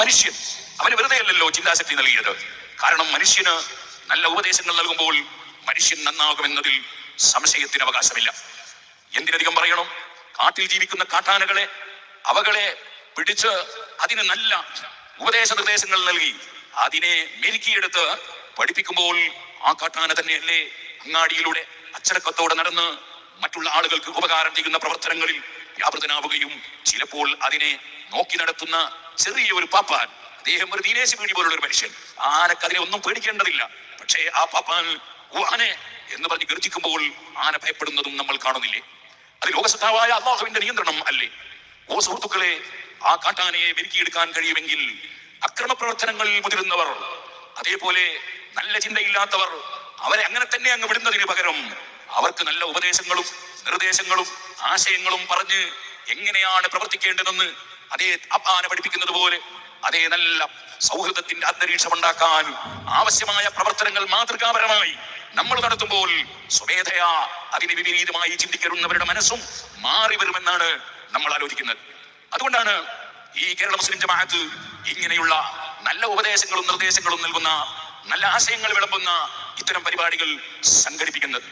മനുഷ്യൻ അവന് വെറുതെ അല്ലല്ലോ ചിന്താശക്തി നൽകിയത്. കാരണം മനുഷ്യന് നല്ല ഉപദേശങ്ങൾ നൽകുമ്പോൾ മനുഷ്യൻ നന്നാകുമെന്നതിൽ സംശയത്തിന് അവകാശമില്ല. എന്തിനധികം പറയണം? കാട്ടിൽ ജീവിക്കുന്ന കാട്ടാനകളെ അവകളെ പിടിച്ച് അതിന് നല്ല ഉപദേശ നിർദ്ദേശങ്ങൾ നൽകി അതിനെ മെരുക്കിയെടുത്ത് പഠിപ്പിക്കുമ്പോൾ ആ കാട്ടാന തന്നെയല്ലേ അങ്ങാടിയിലൂടെ അച്ചടക്കത്തോടെ നടന്ന് മറ്റുള്ള ആളുകൾക്ക് ഉപകാരം ചെയ്യുന്ന പ്രവർത്തനങ്ങളിൽ വ്യാപൃതനാവുകയും ചിലപ്പോൾ അതിനെ നോക്കി നടത്തുന്ന ചെറിയ ഒരു പാപ്പാൻ. അദ്ദേഹം ഒരു ദീനേശ് പീടി പോലുള്ള ഒരു മനുഷ്യൻ. ആനക്ക് അതിനെ ഒന്നും പേടിക്കേണ്ടതില്ല. പക്ഷേ ആ പാപ്പാൻ "ഓ, ആനെ എന്ന് പറഞ്ഞ് ഗർജിക്കുമ്പോൾ ആന ഭയപ്പെടുന്നതും നമ്മൾ കാണുന്നില്ലേ? അത് ലോകസത്താവായ അള്ളാഹുവിന്റെ നിയന്ത്രണം അല്ലേ? ഓ സുഹൃത്തുക്കളെ ആ കാട്ടാനയെ മെരുക്കിയെടുക്കാൻ കഴിയുമെങ്കിൽ അക്രമ പ്രവർത്തനങ്ങളിൽ മുതിരുന്നവർ അതേപോലെ നല്ല ചിന്തയില്ലാത്തവർ അവരെ അങ്ങനെ തന്നെ അങ്ങ് വിടുന്നതിന് പകരം അവർക്ക് നല്ല ഉപദേശങ്ങളും നിർദ്ദേശങ്ങളും ആശയങ്ങളും പറഞ്ഞ് എങ്ങനെയാണ് പ്രവർത്തിക്കേണ്ടതെന്ന് അതേ അബ്ബാനെ പഠിപ്പിക്കുന്നത് പോലെ അതേ നല്ല സൗഹൃദത്തിന്റെ അന്തരീക്ഷം ഉണ്ടാക്കാൻ ആവശ്യമായ പ്രവർത്തനങ്ങൾ മാതൃകാപരമായി നമ്മൾ നടത്തുമ്പോൾ സ്വമേധയാ അതിന് വിപരീതമായി ചിന്തിക്കരുന്നവരുടെ മനസ്സും മാറി വരുമെന്നാണ് നമ്മൾ ആലോചിക്കുന്നത്. അതുകൊണ്ടാണ് ഈ കേരള മുസ്ലിം ജമാഅത്ത് ഇങ്ങനെയുള്ള നല്ല ഉപദേശങ്ങളും നിർദ്ദേശങ്ങളും നൽകുന്ന നല്ല ആശയങ്ങൾ വിളമ്പുന്ന ഇത്തരം പരിപാടികൾ സംഘടിപ്പിക്കുന്നത്.